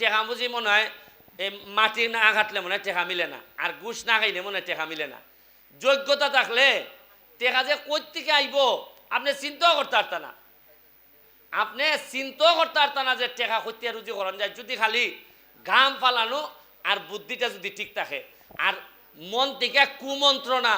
টেকা বুঝি মনে হয় এই মাটি না ঘাটলে মনে হয় টেকা মিলে না, আর ঘুষ না খাইলে মনে হয় টেকা মিলে না। যোগ্যতা থাকলে টেকা যে কই থেকে আইব, আপনি চিন্তাও করতে পারতেন না। আপনি চিন্তাও করতে পারতেন না যে টেকা হত্যা রুজি করেন যায়, যদি খালি ঘাম ফালানো আর বুদ্ধিটা যদি ঠিক থাকে। আর মন থেকে কুমন্ত্রণা,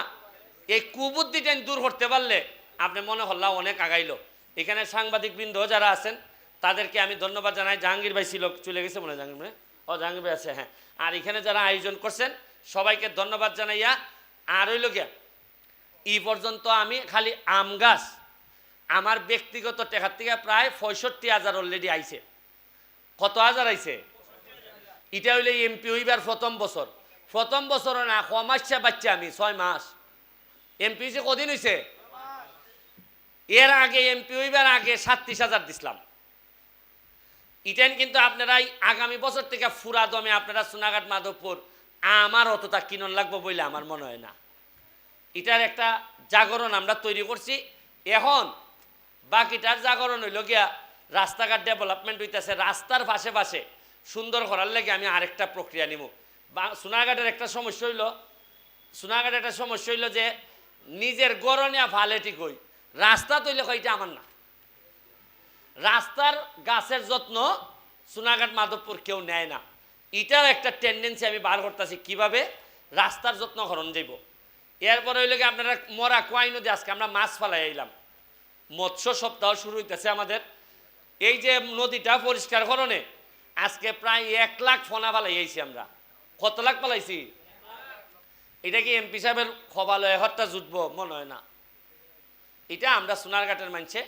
এই কুবুদ্ধিটা দূর করতে পারলে আপনি মনে হল্লা অনেক আগাইলো। এখানে সাংবাদিক বৃন্দ যারা আছেন তাদেরকে আমি ধন্যবাদ জানাই। জাহাঙ্গীর ভাই ছিল, চলে গেছে মনে জাহাঙ্গীর ভাই? ও, জাহাঙ্গীর ভাই আছে হ্যাঁ। আর এখানে যারা আয়োজন করছেন, সবাইকে ধন্যবাদ জানাইয়া, আর হইল গিয়া, ই পর্যন্ত আমি খালি আম গাছ, আমার ব্যক্তিগত টেকার থেকে প্রায় পঁয়ষট্টি হাজার অলরেডি আইছে। কত হাজার আইছে? এটা হইলে এমপি হইবার প্রথম বছর। প্রথম বছর না কমাসছে বাচ্চা আমি, ছয় মাস। এমপি হয়েছে কদিন হয়েছে এর আগে এমপি হইবার আগে সাতত্রিশ হাজার দিছিলাম। ইটেন কিন্তু আপনারাই আগামী বছর থেকে ফুরা দমে আপনারা সোনাঘাট, মাধবপুর, আমার অতটা কিনন লাগবো বলে আমার মনে হয় না। এটার একটা জাগরণ আমরা তৈরি করছি। এখন বাকিটার জাগরণ হইল গিয়া রাস্তাঘাট ডেভেলপমেন্ট হইতেছে, রাস্তার পাশে পাশে সুন্দর করার লেগে আমি আরেকটা প্রক্রিয়া নিব। বা সোনাঘাটের একটা সমস্যা হইল, সোনাঘাটের একটা সমস্যা হইল যে নিজের গরনিয়া ভালে ঠিক হই, রাস্তা তৈরি এটা আমার না। রাস্তার গাছের যত্ন সোনাঘাট মাধবপুর কেউ নেয় না। এটার একটা টেন্ডেন্সি আমি বার করতেছি, কীভাবে? রাস্তার যত্ন হরণ যাইব। এরপরে হইলে কি আপনারা মরা কোয়াই নদী, আজকে আমরা মাছ ফালাই আইলাম। মৎস্য সপ্তাহ শুরু হইতেছে আমাদের। এই যে নদীটা পরিষ্কার করণে আজকে প্রায় এক লাখ ফোনা ফালাই আইছি আমরা। কত লাখ ফালাইছি? এটা কি এমপি সাহেবের খবালয় হত্যা জুটবো? মনে হয় না। এটা আমরা সোনারঘাটের মানছে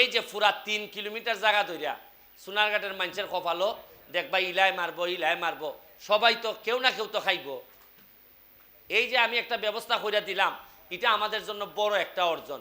এই যে ফুরা তিন কিলোমিটার জায়গা ধরিয়া সোনারঘাটের মানুষের কপালো দেখবা ইলায় মারবো ইলায় মারবো, সবাই তো কেউ না কেউ তো খাইব। এই যে আমি একটা ব্যবস্থা করিয়া দিলাম, এটা আমাদের জন্য বড় একটা অর্জন।